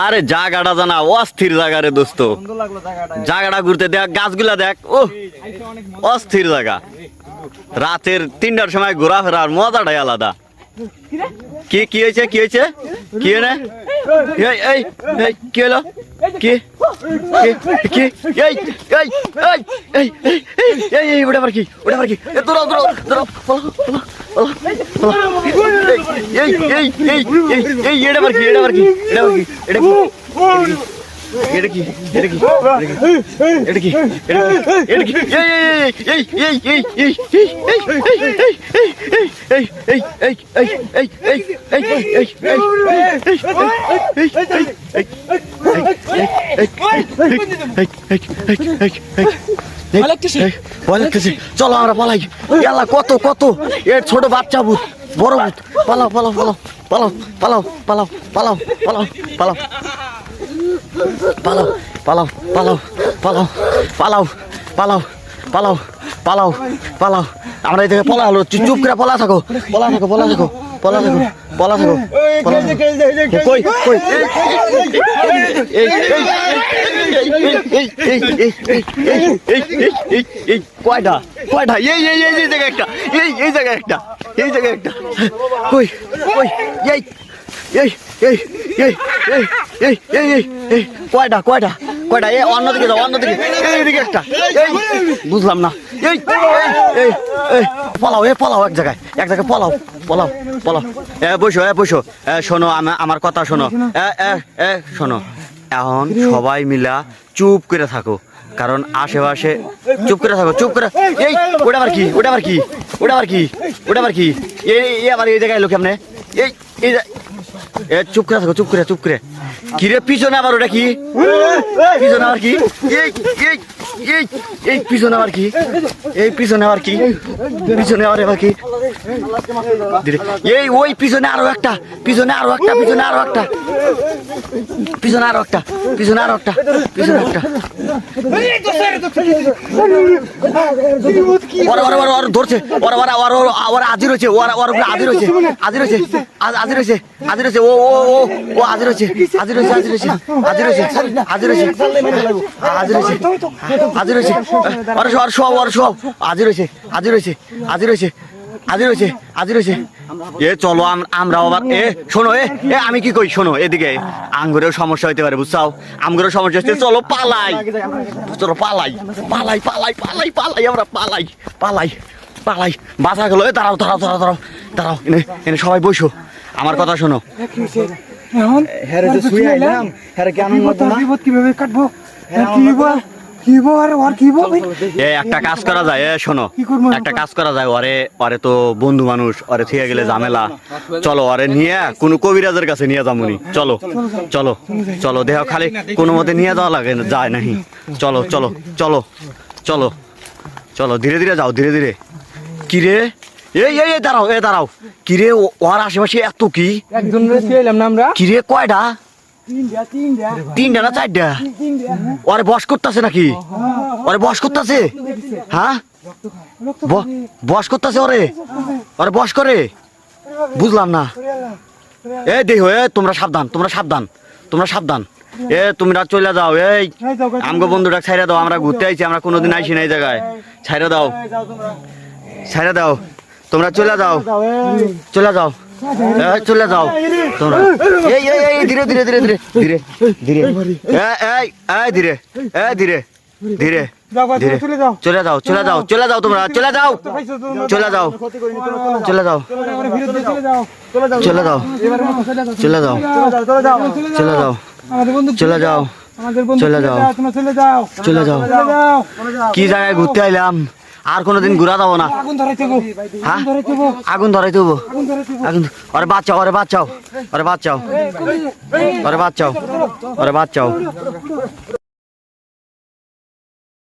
আরে জায়গাটা জানা অস্থির জায়গা রে দোস্ত জাগাটা জায়গাটা ঘুরতে দেখ গাছগুলা দেখ ও অস্থির জায়গা। রাতের তিনটার সময় ঘোরাফেরার মজাটাই আলাদা। কি কি হয়েছে কি হয়েছে? কি এই এই কি হলো? কি কি এই এই এই এই এই এই এই এই ওটা আবার কি ওটা আবার কি এ দৌড়াও দৌড়াও দৌড়াও। এই এই এই এই এই এটা আবার কি এটা আবার কি এটা আবার কি এটা কি এটা কি এটা কি এটা কি এটা কি এটা কি এই এই এই এই এই এই এই এই এই এই এই এই এই এই এই চলো আমরা পালাই এলা কত কত এ ছোট বাচ্চা ভূত বড় ভূত পালাও পালাও পালাও পালাও পালাও পালাও পালাও পালাও পালাও পালাও পালাও পালাও পালাও পালাও পালাও পালাও পালাও পালাও আমরা এই থেকে পলা হলো চুপ করে পলা থাকো পলা থাকো পলা থাকো পলা থাকো পলা থাকো কই কয়টা কয়টা এই এই এই এই জায়গা একটা এই এই জায়গা একটা এই জায়গা একটা কই কই এই এই এই এই এই এই এই এই কয়টা কয়টা কয়টা? এই অন্যদিকে যাও, অন্যদিকে। এই এদিকে একটা। এই, বুঝলাম না। এই এই এই, পলাও এ পলাও এক জায়গায় এক জায়গায় পলাও পলাও পলাও। এ, বসো এ বসো। এ, শোনো আমার কথা শোনো। এ এ এ, শোনো। এখন সবাই মিলা চুপ করে থাকো। কারণ আশেপাশে চুপ করে থাকো, চুপ করে এই, ওটা আবার কি? ওটা আবার কি? ওটা আবার কি? ওটা আবার কি? এই আবার এই জায়গায় এলো কেমনে এই এই এ, চুপ করে থাকো, চুপ করে চুপ করে। কি রে পিছনে আবার ওটা কি? পিছনে আবার কি? এই এই পিছনে আবার কি এই পিছনে আবার কি পিছনে আবার এবার কি এই ওই পিছনে আরও একটা পিছনে আরও একটা পিছনে আরও একটা পিছনে আরও একটা পিছনে আরও একটা পিছনে একটা ওরা ওরা ওরা ধরছে ওরা ওরা ওরা ওরা আজি রয়েছে ওরা ওরা আজি রয়েছে আজি রয়েছে আজি রয়েছে আজি রয়েছে ও ও ও ও আজি রয়েছে আজি রয়েছে আজি রয়েছে আজি রয়েছে আজি রয়েছে আজি রয়েছে আজি রয়েছে সব সব সব আজি রয়েছে আজি রয়েছে আজি রয়েছে আজি রয়েছে আজি রয়েছে এ চলো আমরা আবার এ শোনো এ এ আমি কি কই? শোনো এদিকে। আঙ্গুরেও সমস্যা হইতে পারে বুঝছাও? আঙ্গুরের সমস্যা হচ্ছে চলো পালাই। চলো পালাই। পালাই পালাই পালাই পালাই আমরা পালাই পালাই পালাই। বাসা গেলো এ দাঁড়াও দাঁড়াও দাঁড়াও দাঁড়াও দাঁড়াও। এনে এনে সবাই বসো। আমার কথা শোনো। এখন? হ্যাঁ রে শুয়ে আইলাম। হ্যাঁ কেন মতো বিপদ কীভাবে কাটবো? আর কি হইবো একটা কাজ করা যায় শোনো। একটা কাজ করা যায় ওরে ওরে তো বন্ধু মানুষ ওরে গেলে ঝামেলা। চলো ওরে নিয়ে কোনো কবিরাজের কাছে নিয়ে যামুনি। চলো চলো চলো দেহ খালি কোনো মতে নিয়ে যাওয়া লাগে যায় নাহি। চলো চলো চলো চলো চলো ধীরে ধীরে যাও ধীরে ধীরে। কি রে? এই এই দাঁড়াও এ দাঁড়াও। কি রে ওর আশেপাশে এত কি? একজন রেসে এলাম না আমরা? কি রে কয়টা তিনটা না চারটা? ওরে বস করতেছে নাকি? ওরে বস করতেছে? হ্যাঁ? বস করতেছে ওরে? ওরে বস করে? বুঝলাম না। এ দেখো এ তোমরা সাবধান তোমরা সাবধান তোমরা সাবধান। এ তোমরা চলে যাও এই আমগো বন্ধুটা ছাইরা দাও আমরা ঘুরতে আইছি আমরা কোনোদিন আইছি না এই জায়গায়। ছাইরা দাও। ছাইরা দাও। তোমরা চলে যাও। চলে যাও। চলে যাও তোমরা এই এই এই ধীরে ধীরে ধীরে ধীরে ধীরে ধীরে এই এই ধীরে এই ধীরে ধীরে চলে যাও চলে যাও চলে যাও তোমরা চলে যাও চলে যাও চলে যাও চলে যাও চলে যাও চলে যাও চলে যাও চলে যাও চলে যাও কি জায়গায় ঘুরতে আইলাম আর কোনোদিন ঘুরা যাব না। হ্যাঁ? আগুন ধরে দেবো আগুন ওরে বাচ্চাও ওরে বাচ্চাও ওরে বাচ্চাও ওরে বাচ্চাও ওরে বাচ্চাও